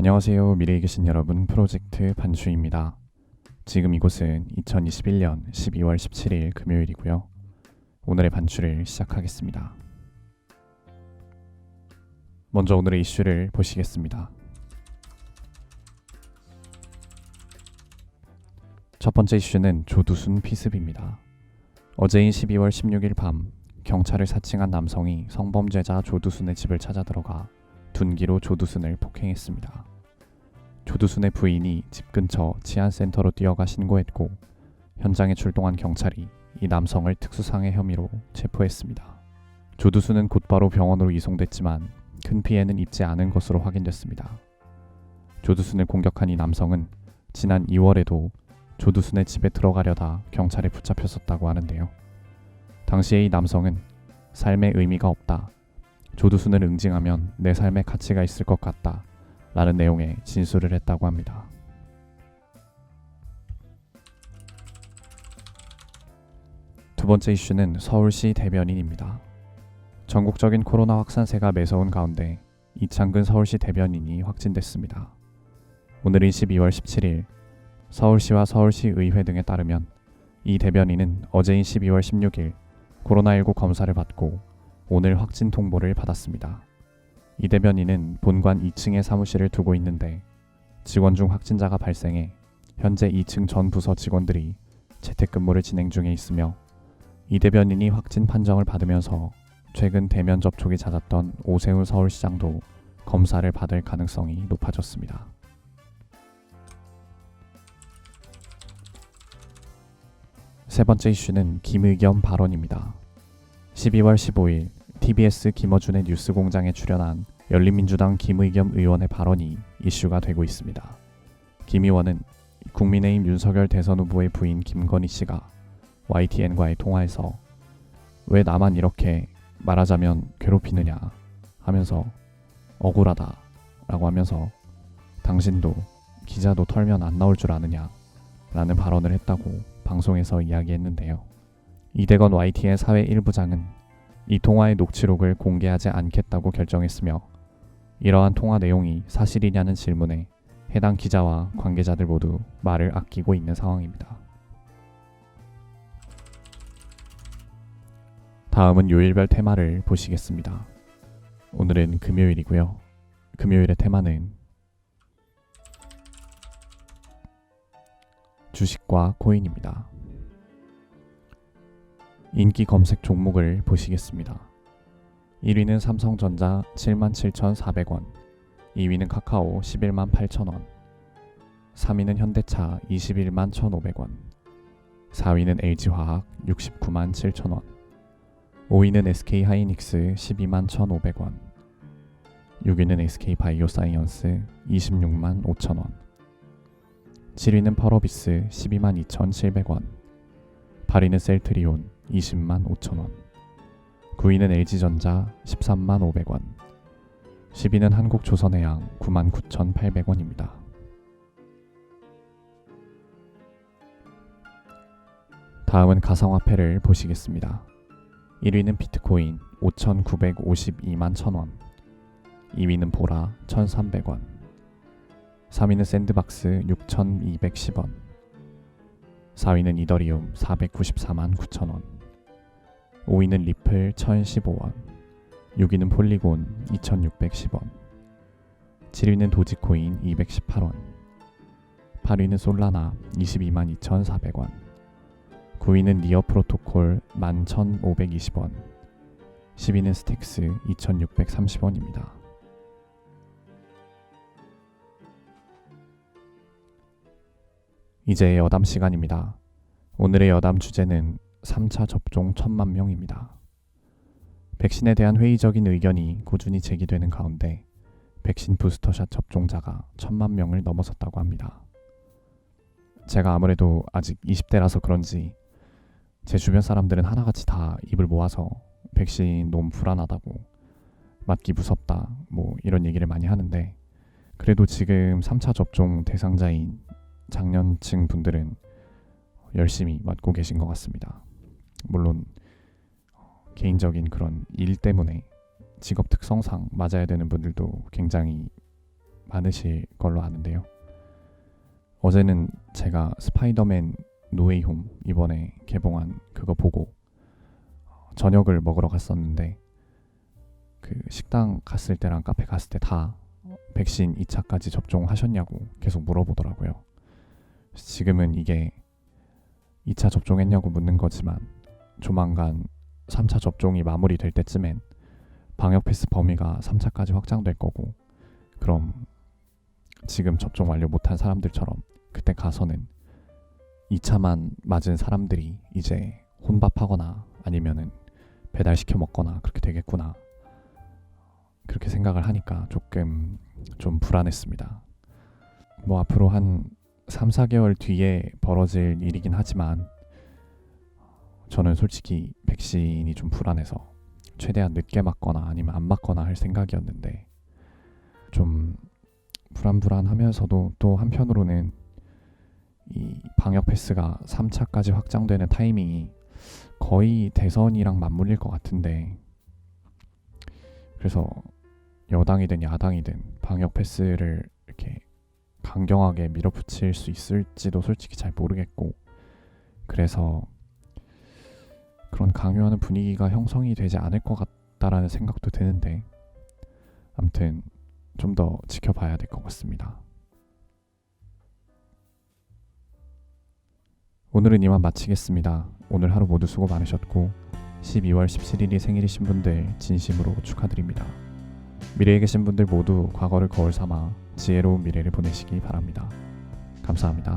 안녕하세요. 미래에 계신 여러분. 프로젝트 반주입니다. 지금 이곳은 2021년 12월 17일 금요일이고요. 오늘의 반주를 시작하겠습니다. 먼저 오늘의 이슈를 보시겠습니다. 첫 번째 이슈는 조두순 피습입니다. 어제인 12월 16일 밤 경찰을 사칭한 남성이 성범죄자 조두순의 집을 찾아 들어가 둔기로 조두순을 폭행했습니다. 조두순의 부인이 집 근처 치안센터로 뛰어가 신고했고 현장에 출동한 경찰이 이 남성을 특수상해 혐의로 체포했습니다. 조두순은 곧바로 병원으로 이송됐지만 큰 피해는 입지 않은 것으로 확인됐습니다. 조두순을 공격한 이 남성은 지난 2월에도 조두순의 집에 들어가려다 경찰에 붙잡혔었다고 하는데요. 당시에 이 남성은 삶의 의미가 없다. 조두순을 응징하면 내 삶에 가치가 있을 것 같다. 라는 내용의 진술을 했다고 합니다. 두 번째 이슈는 서울시 대변인입니다. 전국적인 코로나 확산세가 매서운 가운데 이창근 서울시 대변인이 확진됐습니다. 오늘은 12월 17일 서울시와 서울시 의회 등에 따르면 이 대변인은 어제인 12월 16일 코로나19 검사를 받고 오늘 확진 통보를 받았습니다. 이 대변인은 본관 2층에 사무실을 두고 있는데 직원 중 확진자가 발생해 현재 2층 전 부서 직원들이 재택근무를 진행 중에 있으며 이 대변인이 확진 판정을 받으면서 최근 대면 접촉이 잦았던 오세훈 서울시장도 검사를 받을 가능성이 높아졌습니다. 세 번째 이슈는 김의겸 발언입니다. 12월 15일 TBS 김어준의 뉴스공장에 출연한 열린민주당 김의겸 의원의 발언이 이슈가 되고 있습니다. 김 의원은 국민의힘 윤석열 대선 후보의 부인 김건희 씨가 YTN과의 통화에서 왜 나만 이렇게 말하자면 괴롭히느냐 하면서 억울하다 라고 하면서 당신도 기자도 털면 안 나올 줄 아느냐 라는 발언을 했다고 방송에서 이야기했는데요. 이대건 YTN 사회 일부장은 이 통화의 녹취록을 공개하지 않겠다고 결정했으며 이러한 통화 내용이 사실이냐는 질문에 해당 기자와 관계자들 모두 말을 아끼고 있는 상황입니다. 다음은 요일별 테마를 보시겠습니다. 오늘은 금요일이고요. 금요일의 테마는 주식과 코인입니다. 인기 검색 종목을 보시겠습니다. 1위는 삼성전자 77,400원, 2위는 카카오 11만 8천원, 3위는 현대차 21만 1,500원, 4위는 LG화학 69만 7천원, 5위는 SK하이닉스 12만 1,500원, 6위는 SK바이오사이언스 26만 5천원, 7위는 펄어비스 12만 2,700원, 8위는 셀트리온 20만 5천원, 9위는 LG전자 13만 500원, 10위는 한국조선해양 9만 9,800원입니다. 다음은 가상화폐를 보시겠습니다. 1위는 비트코인 5,952만 1,000원, 2위는 보라 1,300원, 3위는 샌드박스 6,210원, 4위는 이더리움 494만 9천원 5위는 리플 1015원 6위는 폴리곤 2610원 7위는 도지코인 218원 8위는 솔라나 22만 2400원 9위는 니어 프로토콜 11,520원 10위는 스택스 2630원입니다. 이제 여담 시간입니다. 오늘의 여담 주제는 3차 접종 천만 명입니다. 백신에 대한 회의적인 의견이 꾸준히 제기되는 가운데 백신 부스터샷 접종자가 천만 명을 넘어섰다고 합니다. 제가 아무래도 아직 20대라서 그런지 제 주변 사람들은 하나같이 다 입을 모아서 백신 너무 불안하다고 맞기 무섭다 뭐 이런 얘기를 많이 하는데 그래도 지금 3차 접종 대상자인 장년층 분들은 열심히 맞고 계신 것 같습니다. 물론 개인적인 그런 일 때문에 직업 특성상 맞아야 되는 분들도 굉장히 많으실 걸로 아는데요. 어제는 제가 스파이더맨 노웨이홈 이번에 개봉한 그거 보고 저녁을 먹으러 갔었는데 그 식당 갔을 때랑 카페 갔을 때 다 백신 2차까지 접종하셨냐고 계속 물어보더라고요. 지금은 이게 2차 접종했냐고 묻는 거지만 조만간 3차 접종이 마무리될 때쯤엔 방역 패스 범위가 3차까지 확장될 거고 그럼 지금 접종 완료 못한 사람들처럼 그때 가서는 2차만 맞은 사람들이 이제 혼밥하거나 아니면은 배달시켜 먹거나 그렇게 되겠구나 그렇게 생각을 하니까 조금 좀 불안했습니다. 뭐 앞으로 한 3, 4개월 뒤에 벌어질 일이긴 하지만 저는 솔직히 백신이 좀 불안해서 최대한 늦게 맞거나 아니면 안 맞거나 할 생각이었는데 좀 불안불안하면서도 또 한편으로는 이 방역 패스가 3차까지 확장되는 타이밍이 거의 대선이랑 맞물릴 것 같은데 그래서 여당이든 야당이든 방역 패스를 이렇게 강경하게 밀어붙일 수 있을지도 솔직히 잘 모르겠고 그래서 그런 강요하는 분위기가 형성이 되지 않을 것 같다라는 생각도 드는데 아무튼 좀 더 지켜봐야 될 것 같습니다. 오늘은 이만 마치겠습니다. 오늘 하루 모두 수고 많으셨고 12월 17일이 생일이신 분들 진심으로 축하드립니다. 미래에 계신 분들 모두 과거를 거울 삼아 지혜로운 미래를 보내시기 바랍니다. 감사합니다.